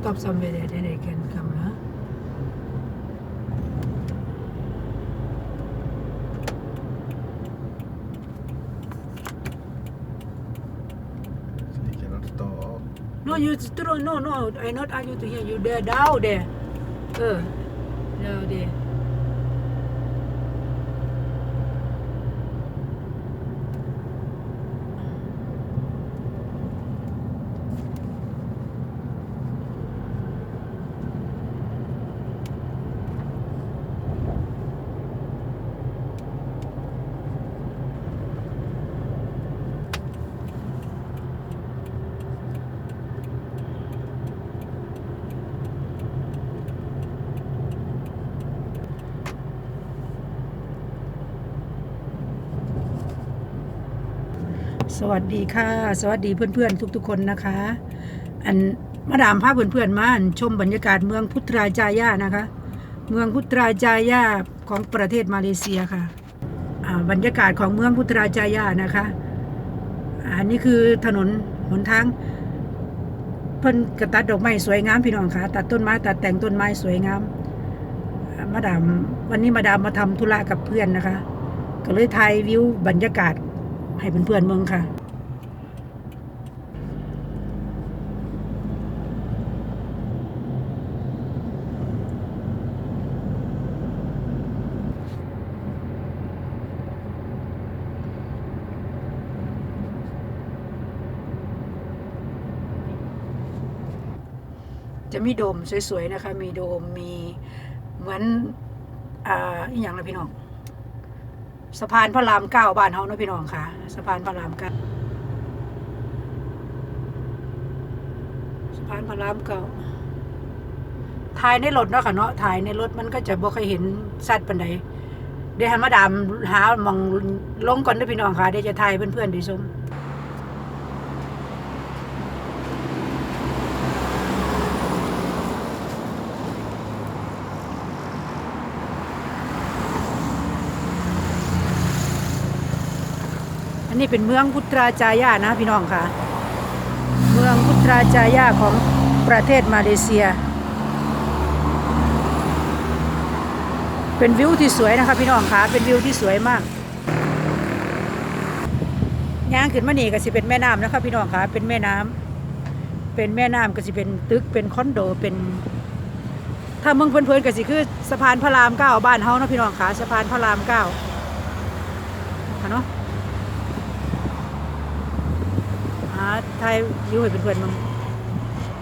stop somewhere there, then they can come, huh? So you cannot stop. No, you throw, no, no, I not ask you to hear. You there, down there. Uh, down there. สวัสดีค่ะ สวัสดีเพื่อนๆ ทุกๆ คนนะคะ อันมาดามพาเพื่อนๆมาชมบรรยากาศเมืองพุตราจายานะคะ เมืองพุตราจายาของประเทศมาเลเซียค่ะอ่าบรรยากาศของเมืองพุตราจายานะคะอันนี้คือถนนหนทางเพิ่นกระตัดดอกไม้สวยงามพี่น้องค่ะตัดต้นไม้ตัดแต่งต้นไม้สวยงามมาดามวันนี้มาดามมาทำธุระกับเพื่อนนะคะ ก็เลยถ่ายวิวบรรยากาศ ให้เพื่อนๆเมืองค่ะจะมีโดมสวยๆนะคะ มีโดม มีเหมือนอ่าอย่างละพี่น้อง สะพานพระรามเก้าบ้านเฮาเนาะพี่น้องค่ะ สะพานพระรามเก้าสะพานพระรามเก้าถ่ายในรถเนาะค่ะเนาะถ่ายในรถมันก็จะบ่เคยเห็นสัตว์ปานใดเดี๋ยวให้มาดามหามองลงก่อนเด้อพี่น้องค่ะเดี๋ยวจะถ่ายเพื่อนๆได้ชม นนี้เป็นเมืองพุตราจายานะพี่น้องค่ะ เมืองพุตราจายาของประเทศมาเลเซีย เป็นวิวที่สวยนะคะพี่น้องค่ะ เป็นวิวที่สวยมากย่างขึ้นมานี่ก็สิเป็นแม่น้ำนะคะพี่น้องค่ะ เป็นแม่น้ำเป็นแม่น้ำก็สิเป็นตึก เป็นคอนโด เป็น ถ้าเมืองเพลินๆก็สิคือสะพานพระรามเก้าบ้านเฮาเนาะพี่น้องค่ะ สะพานพระรามเก้าค่ะเนาะอ่า ไทยวิวให้เป็นเพื่อนมึง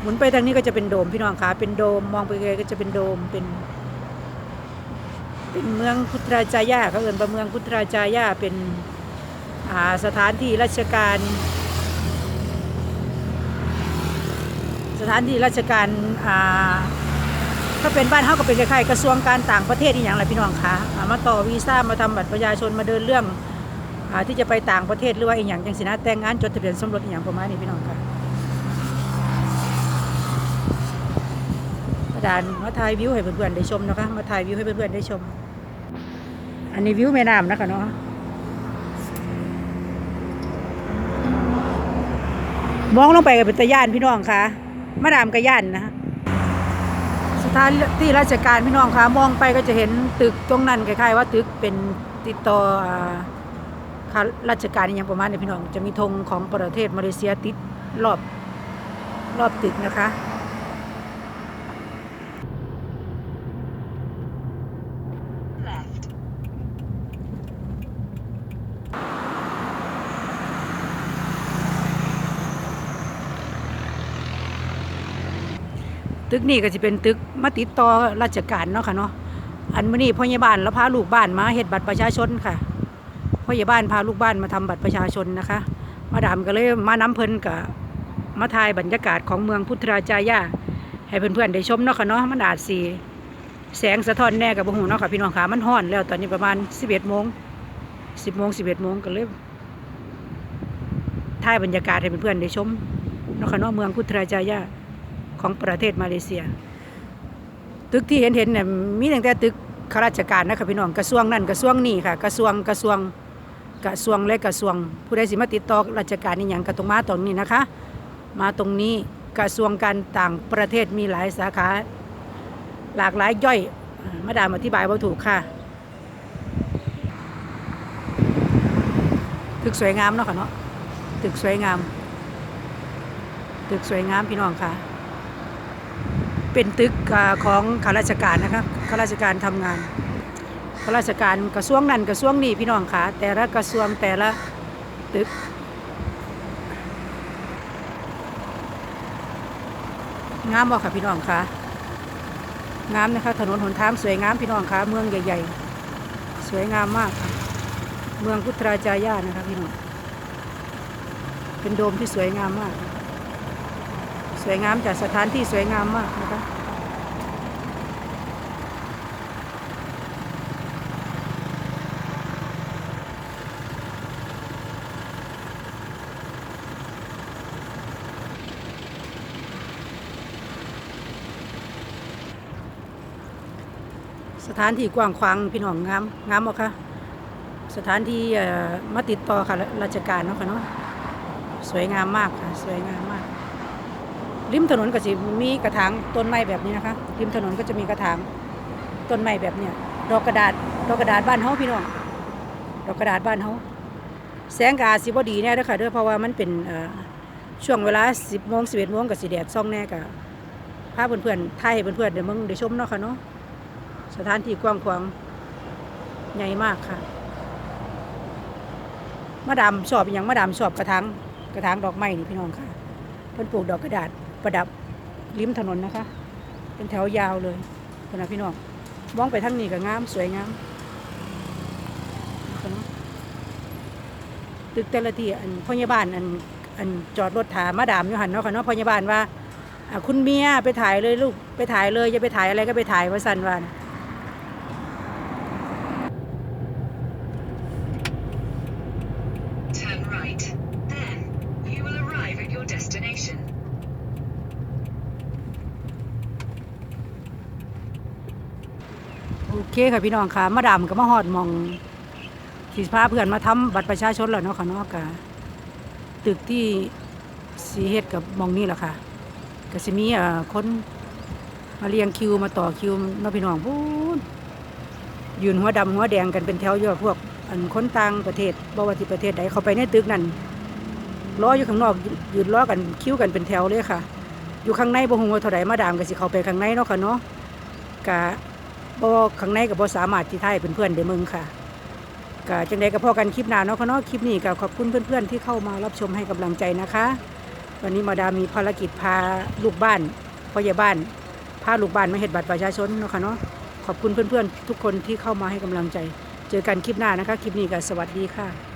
หมุนไปทางนี้ก็จะเป็นโดมพี่น้องค่ะเป็นโดมมองไปไกลก็จะเป็นโดมเป็น เป็นเมืองพุทราจายาเขาเอินว่าเมืองพุทราจายาเป็นสถานที่ราชการ สถานที่ราชการอ่าถ้าเป็นบ้านเฮาก็เป็นคล้ายๆกระทรวงการต่างประเทศอีกอย่างไรพี่น้องคะอ่ามาต่อวีซ่ามาทำบัตรประชาชนมาเดินเรื่อง ที่จะไปต่างประเทศหรือว่าอีกอย่างจังสินะแต่งงานจดทะเบียนสมรสอีกอย่างประมาณนี้พี่น้องค่ะกระดานมาถ่ายวิวให้เพื่อนๆได้ชมนะคะมาถ่ายวิวให้เพื่อนๆได้ชม อันนี้วิวแม่น้ำนะคะเนาะมองลงไปกับเป็นตะย่านพี่น้องคะมาดามกระย่านนะสถานที่ราชการพี่น้องคะมองไปก็จะเห็นตึกตรงนั้นคล้ายๆว่าตึกเป็นติดต่อ ข้าราชการอย่างประมาณนี้พี่น้องจะมีธงของประเทศมาเลเซียติดรอบรอบตึกนะคะ ตึกนี่ก็จะเป็นตึกมาติดต่อราชการเนาะค่ะเนาะอันมื้อนี้พ่อใหญ่บ้านแล้วพาลูกบ้านมาเฮ็ดบัตรประชาชนค่ะ พ่อใหญ่บ้านพาลูกบ้านมาทำบัตรประชาชนนะคะ มาดามก็เลยมาน้ำเพลินกับมาถ่ายบรรยากาศของเมืองพุทธราจายาให้เพื่อนๆได้ชมเนาะค่ะเนาะมันอาจสีแสงสะท้อนแน่กับบ่ฮู้เนาะค่ะพี่น้องค่ะมันฮ้อนแล้วตอนนี้ประมาณ 11โมง10โมง11โมงก็เลยถ่ายบรรยากาศให้เพื่อนๆได้ชมเนาะค่ะเนาะเมืองพุทธราจายาของประเทศมาเลเซีย ตึกที่เห็นเห็นเนี่ยมีตั้งแต่ตึกข้าราชการนะคะพี่น้องกระทรวงนั่นกระทรวงนี่ค่ะ กระทรวงกระทรวง กระทรวงและกระทรวง ผู้ใดสิมาติดต่อราชการนี่อย่างกระตรงมาตรงนี้นะคะ มาตรงนี้กระทรวงการต่างประเทศมีหลายสาขา หลากหลายย่อยมาดามอธิบายว่าถูกค่ะตึกสวยงามเนาะค่ะเนาะตึกสวยงาม ตึกสวยงามพี่น้องค่ะ เป็นตึกของข้าราชการนะครับข้าราชการทำงาน ข้าราชการกระทรวงนั้นกระทรวงนี้พี่น้องคะแต่ละกระทรวงแต่ละตึกงามบ่ค่ะพี่น้องคะงามนะคะถนนหนทางสวยงามพี่น้องคะเมืองใหญ่ๆ สวยงามมากค่ะเมืองพุทราจายานะคะพี่น้องเป็นโดมที่สวยงามมาก สวยงามจากสถานที่สวยงามมากนะคะ สถานที่กว้างขวางพี่น้องงามงามบ่คะสถานที่มาติดต่อค่ะราชการเนาะค่ะเนาะสวยงามมากค่ะ สวยงามมาก ริมถนนก็จะมีกระถางต้นไม้แบบนี้นะคะ ริมถนนก็จะมีกระถางต้นไม้แบบเนี้ยดอกกระดาษดอกกระดาษบ้านเฮาพี่น้องดอกกระดาษบ้านเฮาแสงกาสิบ่ดีแน่เด้อค่ะเด้อเพราะว่ามันเป็นช่วงเวลา 10โมง11โมงก็สิแดดส่องแน่ก็พาเพื่อนๆถ่ายให้เพื่อนๆได้เบิ่งได้ชมเนาะค่ะเนาะ สถานที่กว้างขวางใหญ่มากค่ะ มาดามชอบอย่างมาดามชอบกระถางกระถางดอกไม้นี่พี่น้องค่ะเพิ่นปลูกดอกกระดาษประดับริมถนนนะคะ เป็นแถวยาวเลยคนนะพี่น้องมองไปทางนี้ก็งามสวยงามนะคะเนาะตึกแต่ละที่อันพยาบาลอันอันจอดรถถามมาดามอยู่หันเนาะค่ะเนาะพยาบาลว่าคุณเมียไปถ่ายเลยลูกไปถ่ายเลยอย่าไปถ่ายอะไรก็ไปถ่ายว่าสันว่าน โอเคค่ะพี่น้องค่ะ มาดามก็มาฮอดมองที่พาเพื่อนมาทำบัตรประชาชนแล้วเนาะค่ะเนาะกะตึกที่สีเฮ็ดกับมองนี้แหละค่ะก็สิมีอ่อคนมาเรียงคิวมาต่อคิวเนาะพี่น้องพูดยืนหัวดำหัวแดงกันเป็นแถวอยู่พวก อันคนต่างประเทศบ่ว่าที่ประเทศใดเขาไปในตึกนั่นรออยู่ข้างนอกยืนรอกันคิวกันเป็นแถวเลยค่ะ อยู่ข้างในบ่ฮู้ว่าเท่าใดมาดามก็สิเขาไปข้างในเนาะค่ะเนาะกะ บ่ข้างในกับ่สามารถที่ถ่ายเป็นเพื่อนได้มึงค่ะก็จังใดก็พอกันคลิปหน้าเนาะค่ะเนาะคลิปนี้ก็ขอบคุณเพื่อนๆที่เข้ามารับชมให้กำลังใจนะคะ วันนี้มาดามีภารกิจพาลูกบ้านพ่อใหญ่บ้านพาลูกบ้านมาเฮ็ดบัตรประชาชนเนาะค่ะเนาะขอบคุณเพื่อนๆทุกคนที่เข้ามาให้กำลังใจ เจอกันคลิปหน้านะคะ คลิปนี้ก็สวัสดีค่ะ